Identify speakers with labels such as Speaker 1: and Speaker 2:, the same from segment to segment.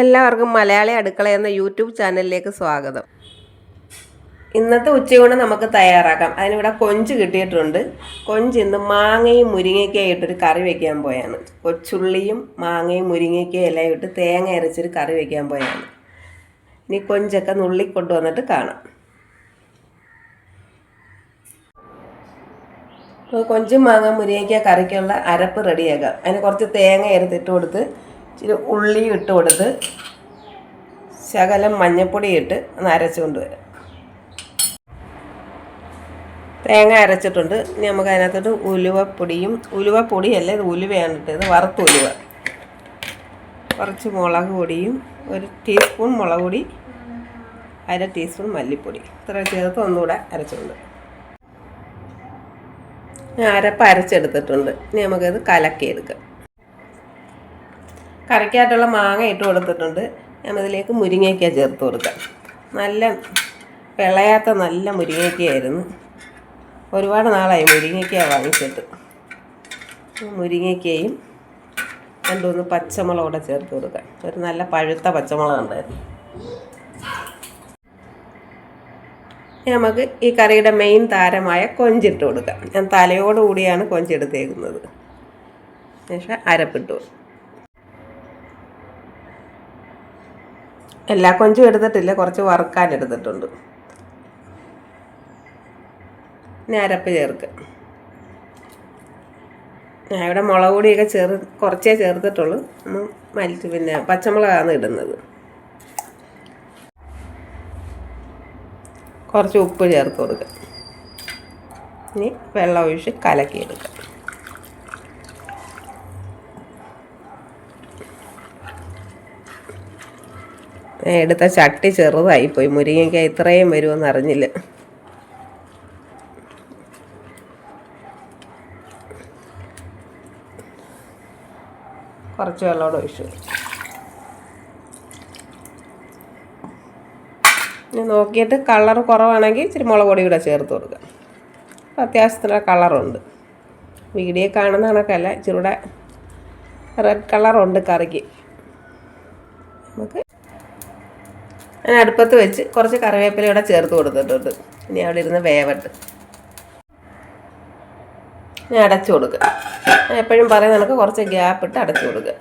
Speaker 1: എല്ലാവർക്കും മലയാളി അടുക്കള എന്ന യൂട്യൂബ് ചാനലിലേക്ക് സ്വാഗതം. ഇന്നത്തെ ഉച്ചയൂണ് നമുക്ക് തയ്യാറാക്കാം. അതിനിവിടെ കൊഞ്ച് കിട്ടിയിട്ടുണ്ട്. കൊഞ്ച് ഇന്ന് മാങ്ങയും മുരിങ്ങയ്ക്കയും ഇട്ടൊരു കറി വെക്കാൻ പോയാണ്. കൊച്ചുള്ളിയും മാങ്ങയും മുരിങ്ങയ്ക്കയും എല്ലാം ഇട്ട് തേങ്ങ അരച്ചൊരു കറി വെക്കാൻ പോയാണ്. ഇനി കൊഞ്ചൊക്കെ നുള്ളി കൊണ്ടുവന്നിട്ട് കാണാം. കൊഞ്ചും മാങ്ങ മുരിങ്ങയ്ക്ക കറിക്കുള്ള അരപ്പ് റെഡിയാക്കാം അതിന് കുറച്ച് തേങ്ങ അരത്തിട്ട് കൊടുത്ത് ഇച്ചിരി ഉള്ളി ഇട്ട് കൊടുത്ത് ശകലം മഞ്ഞപ്പൊടി ഇട്ട് ഒന്ന് അരച്ചുകൊണ്ട് വരാം തേങ്ങ അരച്ചിട്ടുണ്ട്. ഇനി നമുക്ക് അതിനകത്തോട്ട് ഉലുവപ്പൊടിയും ഉലുവപ്പൊടിയല്ല ഇത് ഉലുവയാണ് ഇട്ടത് വറുത്ത ഉലുവ. കുറച്ച് മുളക് പൊടിയും ഒരു ടീസ്പൂൺ മുളക് പൊടി അര ടീസ്പൂൺ മല്ലിപ്പൊടി. ഇത്ര ചേർത്ത് ഒന്നുകൂടെ അരച്ചുകൊണ്ട് അരപ്പ് അരച്ചെടുത്തിട്ടുണ്ട്. ഇനി നമുക്കത് കലക്കിയെടുക്കാം. കറിക്കായിട്ടുള്ള മാങ്ങ ഇട്ട് കൊടുത്തിട്ടുണ്ട്. ഞാൻ ഇതിലേക്ക് മുരിങ്ങയ്ക്ക ചേർത്ത് കൊടുക്കാം നല്ല വിളയാത്ത നല്ല മുരിങ്ങയ്ക്കയായിരുന്നു ഒരുപാട് നാളായി മുരിങ്ങയ്ക്ക വാങ്ങിച്ചിട്ട്. മുരിങ്ങയ്ക്കയും രണ്ടുമൂന്ന് പച്ചമുളക് കൂടെ ചേർത്ത് കൊടുക്കാം. ഒരു നല്ല പഴുത്ത പച്ചമുളക് ഉണ്ടായിരുന്നു. നമുക്ക് ഈ കറിയുടെ മെയിൻ താരമായ കൊഞ്ചിട്ട് കൊടുക്കാം. ഞാൻ തലയോടുകൂടിയാണ് കൊഞ്ചെടുത്തേക്കുന്നത് ശേഷം അരപ്പിട്ട്. കൊടുക്കും എല്ലാ കൊഞ്ചും എടുത്തിട്ടില്ല കുറച്ച് വറുക്കാൻ എടുത്തിട്ടുണ്ട്. ഇനി അരപ്പ് ചേർക്കുക ഞാൻ ഇവിടെ മുളക് പൊടിയൊക്കെ ചേർ കുറച്ചേ ചേർത്തിട്ടുള്ളൂ. ഒന്ന് മലിച്ച് പിന്നെ പച്ചമുളകാണ് ഇടുന്നത്. കുറച്ച് ഉപ്പ് ചേർത്ത് കൊടുക്കുക ഇനി വെള്ളം ഒഴിച്ച് കലക്കിയെടുക്കുക എടുത്ത ചട്ടി ചെറുതായി പോയി മുരിങ്ങയ്ക്ക ഇത്രയും വരുമെന്ന് അറിഞ്ഞില്ല. കുറച്ച് വെള്ളം കൂടെ ഒഴിച്ചു. ഇനി നോക്കിയിട്ട് കളർ കുറവാണെങ്കിൽ ഇച്ചിരി മുളക് പൊടി കൂടെ ചേർത്ത് കൊടുക്കുക അപ്പോൾ അത്യാവശ്യത്തിന് കളറുണ്ട്. വീഡിയോ കാണുന്ന കണക്കല്ല ഇച്ചിരി കൂടെ റെഡ് കളറുണ്ട് കറിക്ക്. നമുക്ക് ഞാൻ അടുപ്പത്ത് വെച്ച് കുറച്ച് കറിവേപ്പില ഇവിടെ ചേർത്ത് കൊടുത്തിട്ടുണ്ട്. ഇനി അവിടെ ഇരുന്ന് വേവട്ട്. ഞാൻ അടച്ചു കൊടുക്കുക ഞാൻ എപ്പോഴും പറയും നമുക്ക് കുറച്ച് ഗ്യാപ്പ് ഇട്ട് അടച്ചു കൊടുക്കുക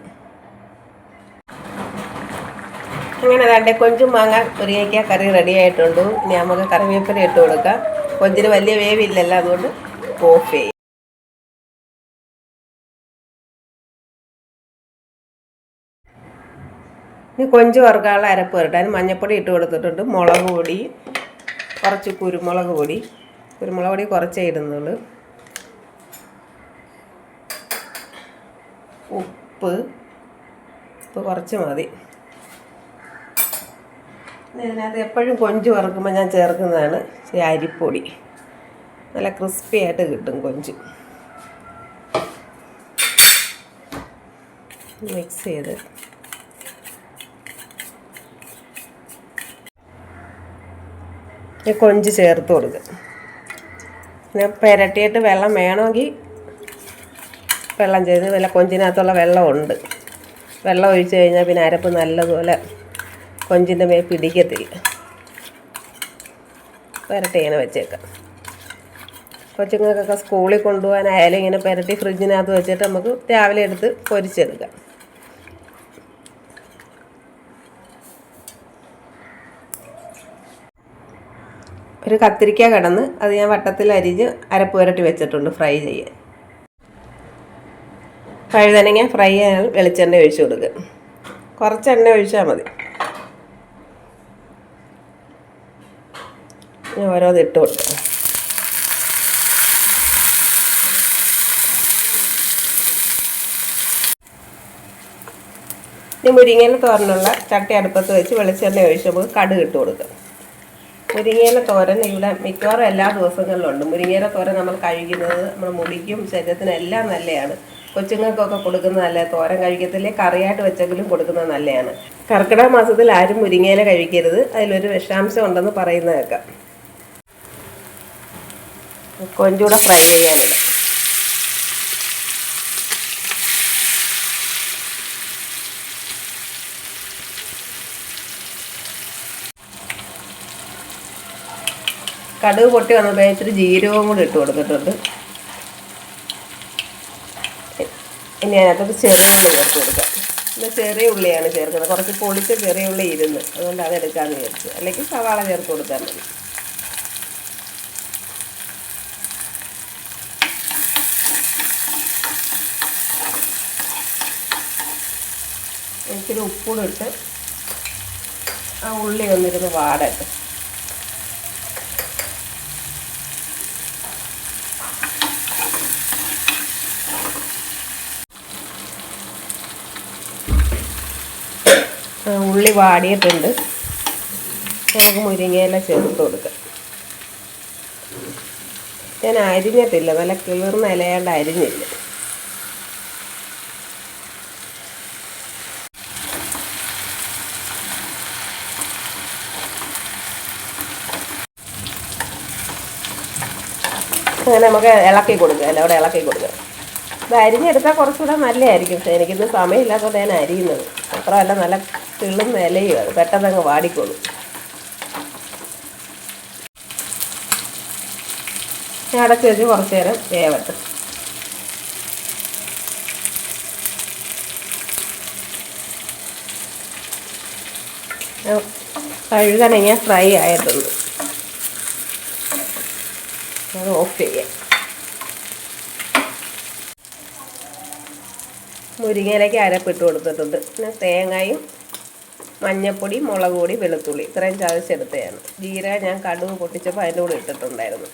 Speaker 1: അങ്ങനെ രണ്ട് കൊഞ്ചും മാങ്ങ മുരിങ്ങയ്ക്ക കറി റെഡി ആയിട്ടുണ്ട്. ഇനി നമുക്ക് കറിവേപ്പില ഇട്ട് കൊടുക്കാം. കൊഞ്ചിന് വലിയ വേവില്ലല്ലോ അതുകൊണ്ട് ഓഫ് ചെയ്യും. ഇനി കൊഞ്ച് വറുക്കാനുള്ള അരപ്പ് വരട്ടെ. അതിന് മഞ്ഞപ്പൊടി ഇട്ട് കൊടുത്തിട്ടുണ്ട്. മുളക് പൊടി കുറച്ച് കുരുമുളക് പൊടി. കുരുമുളക് പൊടി കുറച്ചേ ഇടുന്നുള്ളൂ. ഉപ്പ് ഉപ്പ് കുറച്ച് മതി. ഇതിനകത്ത് എപ്പോഴും കൊഞ്ച് വറുക്കുമ്പോൾ ഞാൻ ചേർക്കുന്നതാണ്. അരിപ്പൊടി. നല്ല ക്രിസ്പി ആയിട്ട് കിട്ടും കൊഞ്ച്. മിക്സ് ചെയ്ത് കൊഞ്ച് ചേർത്ത് കൊടുക്കുക പിന്നെ പുരട്ടിയിട്ട് വെള്ളം വേണമെങ്കിൽ വെള്ളം ചെയ്ത് നല്ല കൊഞ്ചിനകത്തുള്ള വെള്ളമുണ്ട്. വെള്ളം ഒഴിച്ച് കഴിഞ്ഞാൽ പിന്നെ അരപ്പ് നല്ലതുപോലെ കൊഞ്ചിന്റെ മേൽ പിടിക്കത്തില്ല. പുരട്ടി ഇങ്ങനെ വെച്ചേക്കാം. കൊച്ചുങ്ങൾക്കൊക്കെ സ്കൂളിൽ കൊണ്ടുപോകാനായാലും ഇങ്ങനെ പെരട്ടി ഫ്രിഡ്ജിനകത്ത് വെച്ചിട്ട് നമുക്ക് രാവിലെ എടുത്ത് പൊരിച്ചെടുക്കാം. ഒരു കത്തിരിക്ക കടന്ന് അത് ഞാൻ വട്ടത്തിൽ അരിഞ്ഞ് അരപ്പ് പുരട്ടി വെച്ചിട്ടുണ്ട് ഫ്രൈ ചെയ്യാൻ. വഴുതനങ്ങ ഫ്രൈ ചെയ്യാൻ വെളിച്ചെണ്ണ ഒഴിച്ചു കൊടുക്കുക കുറച്ച് എണ്ണ ഒഴിച്ചാൽ മതി. ഞാൻ ഓരോന്ന് ഇട്ട് കൊടുക്കാം. ഇനി മുരിങ്ങയിൽ തോരനുള്ള ചട്ടി അടുപ്പത്ത് വെച്ച് വെളിച്ചെണ്ണ ഒഴിച്ച് നമുക്ക് കടുക് ഇട്ട് കൊടുക്കാം. മുരിങ്ങയില തോരൻ ഇവിടെ മിക്കവാറും എല്ലാ ദിവസങ്ങളിലും ഉണ്ട് മുരിങ്ങയില തോരൻ നമ്മൾ കഴിക്കുന്നത് നമ്മുടെ മുടിക്കും ശരീരത്തിനെല്ലാം നല്ലതാണ് കൊച്ചുങ്ങൾക്കൊക്കെ കൊടുക്കുന്നത് നല്ല തോരൻ കഴിക്കത്തില്ലേ കറിയായിട്ട് വെച്ചെങ്കിലും കൊടുക്കുന്നത് നല്ലതാണ് കർക്കിടക മാസത്തിൽ ആരും മുരിങ്ങയില കഴിക്കരുത്. അതിലൊരു വിഷാംശം ഉണ്ടെന്ന് പറയുന്നതൊക്കെ. കൊഞ്ചൂടെ ഫ്രൈ ചെയ്യാനിടാം കടുക് പൊട്ടി വന്നപ്പോൾ ഇച്ചിരി ജീരകവും കൂടി ഇട്ട് കൊടുത്തിട്ടുണ്ട്. ഇനി അതിനകത്തോട്ട് ചെറിയ ഉള്ളി ചേർത്ത് കൊടുക്കാം. ഇത് ചെറിയ ഉള്ളിയാണ് ചേർക്കുന്നത്. കുറച്ച് പൊളിച്ച ചെറിയ ഉള്ളി ഇരുന്ന് അതുകൊണ്ട് അത് എടുക്കാമെന്ന് വിചാരിച്ചു. അല്ലെങ്കിൽ സവാള ചേർത്ത് കൊടുത്താൽ മതി. ഇച്ചിരി ഉപ്പൂടിട്ട് ആ ഉള്ളി ഒന്നിരുന്ന് വാടട്ടെ. ഉള്ളി വാടിയിട്ടുണ്ട്. നമുക്ക് മുരിങ്ങയില ചേർത്ത് കൊടുക്കാം. ഞാൻ അരിഞ്ഞിട്ടില്ല നല്ല കിളിർന്ന ഇലയാണ്ട് അരിഞ്ഞില്ല. അങ്ങനെ നമുക്ക് ഇളക്കി കൊടുക്കാം അല്ല അവിടെ ഇളക്കി കൊടുക്കുക ഇത് അരിഞ്ഞെടുത്താൽ കുറച്ചുകൂടെ നല്ലതായിരിക്കും. പക്ഷേ എനിക്കിന്ന് സമയമില്ലാത്തതുകൊണ്ട് ഞാൻ അരിയുന്നത്. അത്രയല്ല നല്ല കിള്ളുന്ന നിലയും അത് പെട്ടെന്ന് അങ്ങ് വാടിക്കോളും. ഞാൻ അടച്ച് വെച്ച് കുറച്ച് നേരം വേവട്ടെ. കഴുകണങ്ങ ഫ്രൈ ആയിട്ടുണ്ട്. അത് ഓഫ് ചെയ്യാം. മുരിങ്ങയിലേക്ക് അരപ്പിട്ട് കൊടുത്തിട്ടുണ്ട്. പിന്നെ തേങ്ങയും മഞ്ഞപ്പൊടി മുളക് പൊടി വെളുത്തുള്ളി. ഇത്രയും ചതച്ചെടുത്തതാണ്. ജീര ഞാൻ കടുക് പൊട്ടിച്ചപ്പോൾ അതിന്റെ കൂടെ ഇട്ടിട്ടുണ്ടായിരുന്നു.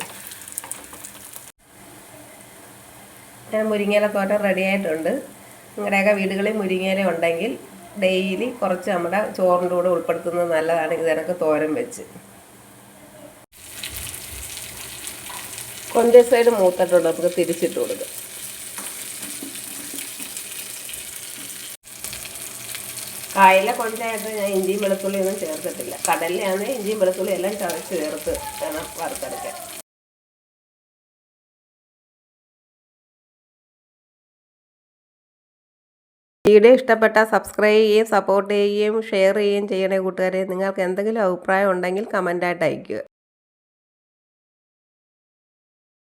Speaker 1: ഞാൻ മുരിങ്ങയില തോട്ടം റെഡിയായിട്ടുണ്ട് നിങ്ങളുടെയൊക്കെ വീടുകളിൽ മുരിങ്ങയില ഉണ്ടെങ്കിൽ ഡെയിലി കുറച്ച് നമ്മുടെ ചോറിന്റെ കൂടെ ഉൾപ്പെടുത്തുന്നത് നല്ലതാണ്. ഇതിനൊക്കെ തോരൻ വെച്ച്. കൊഞ്ച സൈഡ് മൂത്തിട്ടുണ്ട്. നമുക്ക് തിരിച്ചിട്ട് കൊടുക്കാം. കായല കൊഞ്ചായിട്ട് ഞാൻ ഇഞ്ചിയും വെളുത്തുള്ളി ഒന്നും ചേർത്തിട്ടില്ല. കടലിലാണെങ്കിൽ ഇഞ്ചിയും വെളുത്തുള്ളി എല്ലാം ചതച്ച് ചേർത്ത് വേണം വറുത്തെടുക്കാൻ. വീഡിയോ ഇഷ്ടപ്പെട്ടാൽ സബ്സ്ക്രൈബ് ചെയ്യുകയും സപ്പോർട്ട് ചെയ്യുകയും ഷെയർ ചെയ്യുകയും ചെയ്യണേ കൂട്ടുകാരെ. നിങ്ങൾക്ക് എന്തെങ്കിലും അഭിപ്രായം ഉണ്ടെങ്കിൽ കമന്റായിട്ട് അയയ്ക്കുക.